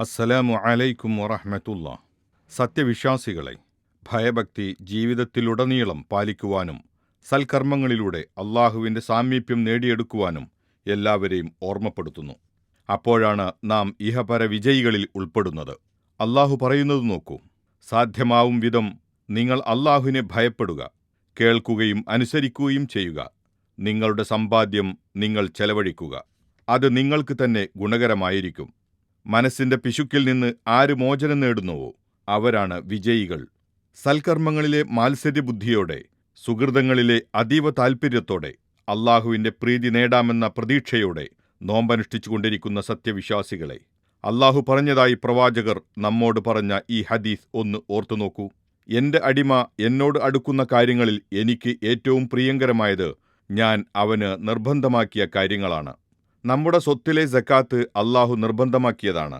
അസ്സലാമു അലൈക്കും വറഹ്മത്തുള്ള സത്യവിശ്വാസികളെ ഭയഭക്തി ജീവിതത്തിലുടനീളം പാലിക്കുവാനും സൽക്കർമ്മങ്ങളിലൂടെ അള്ളാഹുവിന്റെ സാമീപ്യം നേടിയെടുക്കുവാനും എല്ലാവരെയും ഓർമ്മപ്പെടുത്തുന്നു. അപ്പോഴാണ് നാം ഇഹപര വിജയികളിൽ ഉൾപ്പെടുന്നത്. അള്ളാഹു പറയുന്നത് നോക്കൂ സാധ്യമാവും വിധം നിങ്ങൾ അള്ളാഹുവിനെ ഭയപ്പെടുക കേൾക്കുകയും അനുസരിക്കുകയും ചെയ്യുക. നിങ്ങളുടെ സമ്പാദ്യം നിങ്ങൾ ചെലവഴിക്കുക. അത് നിങ്ങൾക്ക് തന്നെ ഗുണകരമായിരിക്കും. മനസ്സിന്റെ പിശുക്കിൽ നിന്ന് ആര് മോചനം നേടുന്നുവോ അവരാണ് വിജയികൾ. സൽക്കർമ്മങ്ങളിലെ മാത്സര്യബുദ്ധിയോടെ സുഹൃതങ്ങളിലെ അതീവ താൽപ്പര്യത്തോടെ അള്ളാഹുവിന്റെ പ്രീതി നേടാമെന്ന പ്രതീക്ഷയോടെ നോമ്പനുഷ്ഠിച്ചുകൊണ്ടിരിക്കുന്ന സത്യവിശ്വാസികളെ അള്ളാഹു പറഞ്ഞതായി പ്രവാചകർ നമ്മോട് പറഞ്ഞ ഈ ഹദീസ് ഒന്ന് ഓർത്തുനോക്കൂ എന്റെ അടിമ എന്നോട് അടുക്കുന്ന കാര്യങ്ങളിൽ എനിക്ക് ഏറ്റവും പ്രിയങ്കരമായത് ഞാൻ അവന് നിർബന്ധമാക്കിയ കാര്യങ്ങളാണ്. നമ്മുടെ സ്വത്തിലെ സക്കാത്ത് അള്ളാഹു നിർബന്ധമാക്കിയതാണ്.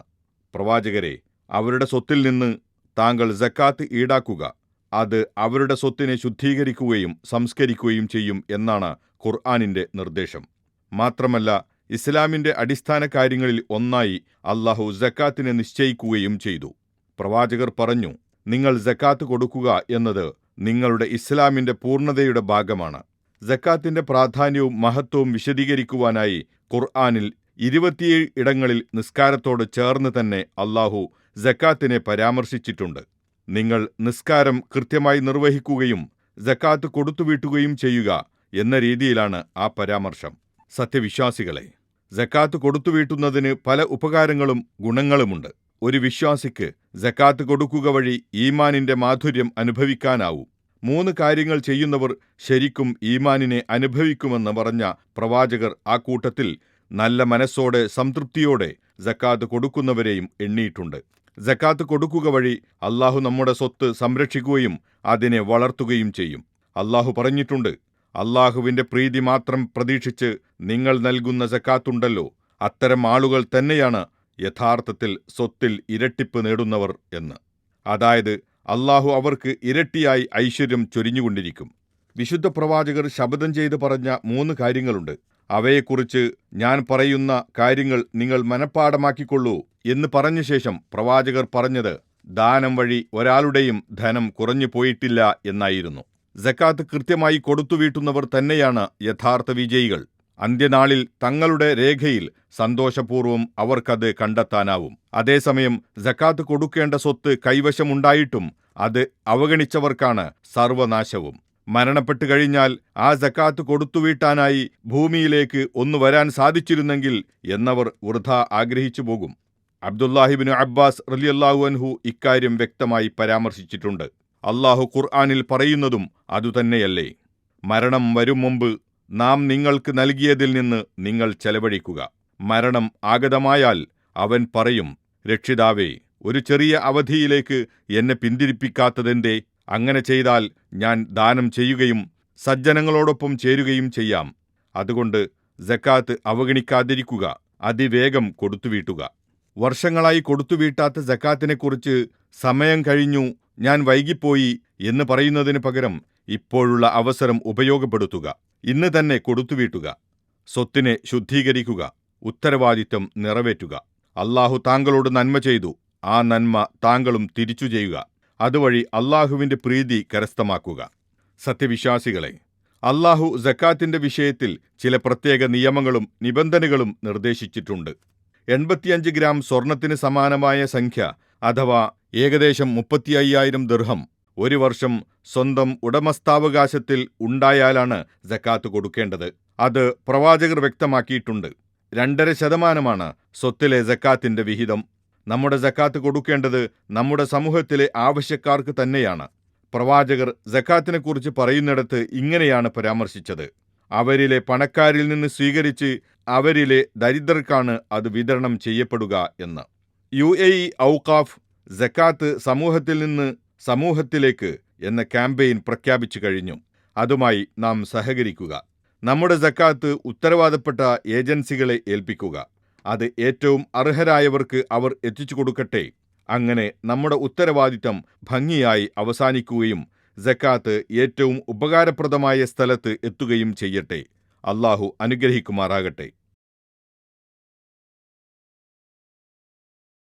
പ്രവാചകരെ അവരുടെ സ്വത്തിൽ നിന്ന് താങ്കൾ സക്കാത്ത് ഈടാക്കുക അത് അവരുടെ സ്വത്തിനെ ശുദ്ധീകരിക്കുകയും സംസ്കരിക്കുകയും ചെയ്യും എന്നാണ് ഖുർആാനിന്റെ നിർദ്ദേശം. മാത്രമല്ല ഇസ്ലാമിന്റെ അടിസ്ഥാന കാര്യങ്ങളിൽ ഒന്നായി അള്ളാഹു സക്കാത്തിനെ നിശ്ചയിക്കുകയും ചെയ്തു. പ്രവാചകർ പറഞ്ഞു നിങ്ങൾ സക്കാത്ത് കൊടുക്കുക എന്നത് നിങ്ങളുടെ ഇസ്ലാമിന്റെ പൂർണതയുടെ ഭാഗമാണ്. സക്കാത്തിന്റെ പ്രാധാന്യവും മഹത്വവും വിശദീകരിക്കുവാനായി ഖുർആാനിൽ ഇരുപത്തിയേഴ് ഇടങ്ങളിൽ നിസ്കാരത്തോട് ചേർന്ന് തന്നെ അള്ളാഹു ജക്കാത്തിനെ പരാമർശിച്ചിട്ടുണ്ട്. നിങ്ങൾ നിസ്കാരം കൃത്യമായി നിർവഹിക്കുകയും ജക്കാത്ത് കൊടുത്തുവീട്ടുകയും ചെയ്യുക എന്ന രീതിയിലാണ് ആ പരാമർശം. സത്യവിശ്വാസികളെ ജക്കാത്ത് കൊടുത്തുവീട്ടുന്നതിന് പല ഉപകാരങ്ങളും ഗുണങ്ങളുമുണ്ട്. ഒരു വിശ്വാസിക്ക് ജക്കാത്ത് കൊടുക്കുക വഴി ഈമാനിന്റെ മാധുര്യം അനുഭവിക്കാനാവും. മൂന്ന് കാര്യങ്ങൾ ചെയ്യുന്നവർ ശരിക്കും ഈമാനിനെ അനുഭവിക്കുമെന്ന് പറഞ്ഞ പ്രവാചകർ ആ കൂട്ടത്തിൽ നല്ല മനസ്സോടെ സംതൃപ്തിയോടെ ജക്കാത്ത് കൊടുക്കുന്നവരെയും എണ്ണിയിട്ടുണ്ട്. ജക്കാത്ത് കൊടുക്കുക വഴി അള്ളാഹു നമ്മുടെ സ്വത്ത് സംരക്ഷിക്കുകയും അതിനെ വളർത്തുകയും ചെയ്യും. അള്ളാഹു പറഞ്ഞിട്ടുണ്ട് അള്ളാഹുവിന്റെ പ്രീതി മാത്രം പ്രതീക്ഷിച്ച് നിങ്ങൾ നൽകുന്ന ജക്കാത്തുണ്ടല്ലോ. അത്തരം ആളുകൾ തന്നെയാണ് യഥാർത്ഥത്തിൽ സ്വത്തിൽ ഇരട്ടിപ്പ് നേടുന്നവർ എന്ന്. അതായത് അള്ളാഹു അവർക്ക് ഇരട്ടിയായി ഐശ്വര്യം ചൊരിഞ്ഞുകൊണ്ടിരിക്കും. വിശുദ്ധ പ്രവാചകർ ശപഥം ചെയ്ത് പറഞ്ഞ മൂന്ന് കാര്യങ്ങളുണ്ട്. അവയെക്കുറിച്ച് ഞാൻ പറയുന്ന കാര്യങ്ങൾ നിങ്ങൾ മനഃപ്പാടമാക്കിക്കൊള്ളൂ എന്ന് പറഞ്ഞ ശേഷം പ്രവാചകർ പറഞ്ഞത് ദാനം വഴി ഒരാളുടെയും ധനം കുറഞ്ഞു പോയിട്ടില്ല എന്നായിരുന്നു. ജക്കാത്ത് കൃത്യമായി കൊടുത്തുവീട്ടുന്നവർ തന്നെയാണ് യഥാർത്ഥ വിജയികൾ. അന്ത്യനാളിൽ തങ്ങളുടെ രേഖയിൽ സന്തോഷപൂർവം അവർക്കത് കണ്ടെത്താനാവും. അതേസമയം ജക്കാത്ത് കൊടുക്കേണ്ട സ്വത്ത് കൈവശമുണ്ടായിട്ടും അത് അവഗണിച്ചവർക്കാണ് സർവനാശവും. മരണപ്പെട്ടു കഴിഞ്ഞാൽ ആ ജക്കാത്ത് കൊടുത്തുവീട്ടാനായി ഭൂമിയിലേക്ക് ഒന്നു വരാൻ സാധിച്ചിരുന്നെങ്കിൽ എന്നവർ വൃഥ ആഗ്രഹിച്ചു പോകും. അബ്ദുല്ലാഹിബിന് അബ്ബാസ് റലിയല്ലാഹു അൻഹു ഇക്കാര്യം വ്യക്തമായി പരാമർശിച്ചിട്ടുണ്ട്. അള്ളാഹു ഖുർആാനിൽ പറയുന്നതും അതുതന്നെയല്ലേ. മരണം വരും മുമ്പ് നാം നിങ്ങൾക്ക് നൽകിയതിൽ നിന്ന് നിങ്ങൾ ചെലവഴിക്കുക. മരണം ആഗതമായാൽ അവൻ പറയും രക്ഷിതാവേ ഒരു ചെറിയ അവധിയിലേക്ക് എന്നെ പിന്തിരിപ്പിക്കാത്തതെന്തേ? അങ്ങനെ ചെയ്താൽ ഞാൻ ദാനം ചെയ്യുകയും സജ്ജനങ്ങളോടൊപ്പം ചേരുകയും ചെയ്യാം. അതുകൊണ്ട് ജക്കാത്ത് അവഗണിക്കാതിരിക്കുക അതിവേഗം കൊടുത്തുവീട്ടുക. വർഷങ്ങളായി കൊടുത്തുവീട്ടാത്ത ജക്കാത്തിനെക്കുറിച്ച് സമയം കഴിഞ്ഞു ഞാൻ വൈകിപ്പോയി എന്ന് പറയുന്നതിന് പകരം ഇപ്പോഴുള്ള അവസരം ഉപയോഗപ്പെടുത്തുക. ഇന്ന് തന്നെ കൊടുത്തുവീട്ടുക. സ്വത്തിനെ ശുദ്ധീകരിക്കുക. ഉത്തരവാദിത്തം നിറവേറ്റുക. അള്ളാഹു താങ്കളോട് നന്മ ചെയ്തു. ആ നന്മ താങ്കളും തിരിച്ചു ചെയ്യുക. അതുവഴി അള്ളാഹുവിന്റെ പ്രീതി കരസ്ഥമാക്കുക. സത്യവിശ്വാസികളെ അള്ളാഹു ജക്കാത്തിന്റെ വിഷയത്തിൽ ചില പ്രത്യേക നിയമങ്ങളും നിബന്ധനകളും നിർദ്ദേശിച്ചിട്ടുണ്ട്. എൺപത്തിയഞ്ച് ഗ്രാം സ്വർണത്തിന് സമാനമായ സംഖ്യ അഥവാ ഏകദേശം മുപ്പത്തി അയ്യായിരം ദീർഘം ഒരു വർഷം സ്വന്തം ഉടമസ്ഥാവകാശത്തിൽ ഉണ്ടായാലാണ് ജക്കാത്ത് കൊടുക്കേണ്ടത്. അത് പ്രവാചകർ വ്യക്തമാക്കിയിട്ടുണ്ട്. രണ്ടര ശതമാനമാണ് സ്വത്തിലെ ജക്കാത്തിന്റെ വിഹിതം. നമ്മുടെ ജക്കാത്ത് കൊടുക്കേണ്ടത് നമ്മുടെ സമൂഹത്തിലെ ആവശ്യക്കാർക്ക് തന്നെയാണ്. പ്രവാചകർ ജക്കാത്തിനെക്കുറിച്ച് പറയുന്നിടത്ത് ഇങ്ങനെയാണ് പരാമർശിച്ചത്. അവരിലെ പണക്കാരിൽ നിന്ന് സ്വീകരിച്ച് അവരിലെ ദരിദ്രർക്കാണ് അത് വിതരണം ചെയ്യപ്പെടുക എന്ന്. യു എ ഔക്കാഫ് ജക്കാത്ത് സമൂഹത്തിൽ നിന്ന് സമൂഹത്തിലേക്ക് എന്ന ക്യാമ്പയിൻ പ്രഖ്യാപിച്ചു കഴിഞ്ഞു. അതുമായി നാം സഹകരിക്കുക. നമ്മുടെ ജക്കാത്ത് ഉത്തരവാദപ്പെട്ട ഏജൻസികളെ ഏൽപ്പിക്കുക. അത് ഏറ്റവും അർഹരായവർക്ക് അവർ എത്തിച്ചു കൊടുക്കട്ടെ. അങ്ങനെ നമ്മുടെ ഉത്തരവാദിത്തം ഭംഗിയായി അവസാനിക്കുകയും ജക്കാത്ത് ഏറ്റവും ഉപകാരപ്രദമായ സ്ഥലത്ത് എത്തുകയും ചെയ്യട്ടെ. അള്ളാഹു അനുഗ്രഹിക്കുമാറാകട്ടെ.